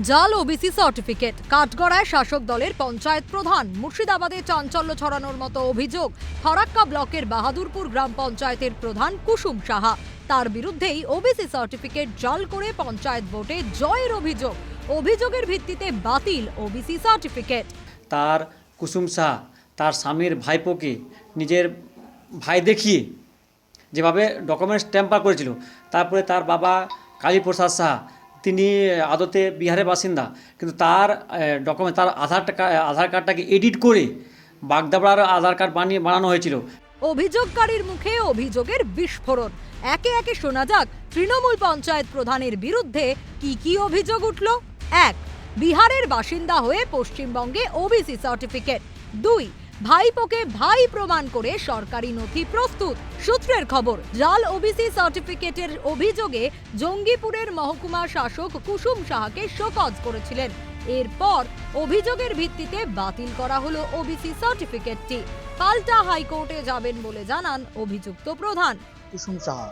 জাল OBC certificate. কাঠগড়ায় শাসক দলের পঞ্চায়েত প্রধান মুর্শিদাবাদে চাঞ্চল্য ছড়ানোর মতো অভিযোগ ফরাক্কা ব্লকের বাহাদুরপুর গ্রাম পঞ্চায়েতের প্রধান কুসুম সাহা। তার বিরুদ্ধেই ওবিসি সার্টিফিকেট জাল করে পঞ্চায়েত ভোটে জয়ের অভিযোগ। অভিযোগের ভিত্তিতে বাতিল ওবিসি সার্টিফিকেট। তার কুসুম সাহা, তার স্বামীর ভাইপোকে নিজের ভাই দেখিয়ে যেভাবে ডকুমেন্টস ট্যাম্পার করেছিল, তারপরে তার বাবা কালীপ্রসাদ শাহ তিনি আদতে বিহারের বাসিন্দা। কিন্তু তার ডকুমেন্ট তার আধার আধার কার্ডটাকে এডিট করে বাগদাবড়ার আধার কার্ড বানিয়ে, বানানো হয়েছিল। অভিযোগকারীর মুখে অভিযোগের বিস্ফোরণ। একে একে শোনা যাক তৃণমূল পঞ্চায়েত প্রধানের বিরুদ্ধে কি কি অভিযোগ উঠল। এক, বিহারের বাসিন্দা হয়ে পশ্চিমবঙ্গে ওবিসি সার্টিফিকেট। দুই ভাইপোকে ভাই প্রমাণ করে সরকারি নথি প্রস্তুত। সূত্রের খবর, জাল ওবিসি সার্টিফিকেটের অভিযোগে জঙ্গিপুরের মহকুমা শাসক কুসুম সাহাকে শোকজ করেছিলেন। এরপর অভিযোগের ভিত্তিতে বাতিল করা হলো ওবিসি সার্টিফিকেটটি। পাল্টা হাইকোর্টে যাবেন বলে জানান অভিযুক্ত প্রধান। কুসুম সাহা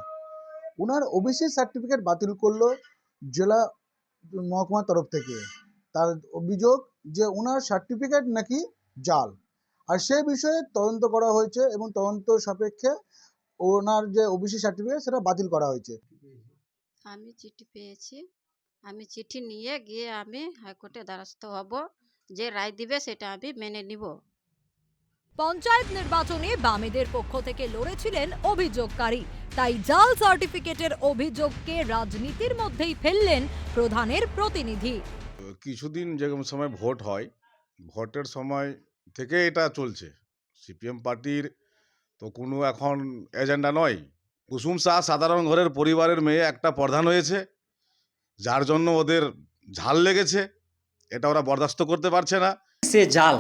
ওনার ওবিসি সার্টিফিকেট বাতিল করল জেলা মহকুমার তরফ থেকে। তার অভিযোগ যে ওনার সার্টিফিকেট নাকি জাল। আর সে বিষয়ে তদন্ত করা হয়েছে এবং তদন্ত সাপেক্ষে ওনার যে ওবিসি সার্টিফিকেট সেটা বাতিল করা হয়েছে। আমি চিঠি পেয়েছি। আমি চিঠি নিয়ে গিয়ে আমি হাইকোর্টে দ্বারস্থ হব। যে রায় দিবে সেটা আমি মেনে নিব। পঞ্চায়েত নির্বাচনে বামেদের পক্ষ থেকে লড়েছিলেন অভিযোগকারী। তাই জাল সার্টিফিকেটের অভিযোগকে রাজনীতির মধ্যেই ফেললেন প্রধানের প্রতিনিধি। কিছুদিন যেরকম সময় ভোট হয় ভোটের সময় থেকে এটা চলছে। সিপিএম পার্টির তো কোনো এখন এজেন্ডা নয়। কুসুম শাহ সাধারণ ঘরের পরিবারের মেয়ে একটা প্রধান হয়েছে। যার জন্য ওদের ঝাল লেগেছে। এটা ওরা বরদাস্ত করতে পারছে না। সে জাল।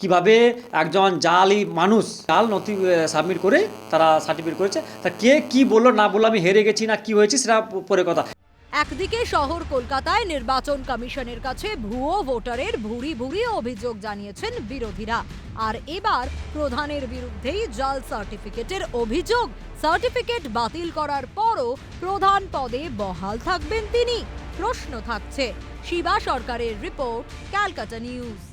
কীভাবে একজন জালি মানুষ জাল নথি সাবমিট করে তারা সার্টিফিকেট করেছে। তা কে কি বলল না বলল আমি হেরে গেছি না কি হয়েছে সেটা পরে কথা। একদিকে শহর কলকাতায় নির্বাচন কমিশনের কাছে ভুয়ো ভোটারের ভুরি ভুরি অভিযোগ জানিয়েছেন বিরোধীরা। আর এবার প্রধানের বিরুদ্ধেই জাল সার্টিফিকেটের অভিযোগ। সার্টিফিকেট বাতিল করার পরও প্রধান পদে বহাল থাকবেন তিনি। প্রশ্ন থাকছে, শিবা সরকারের রিপোর্ট, ক্যালকাটা নিউজ।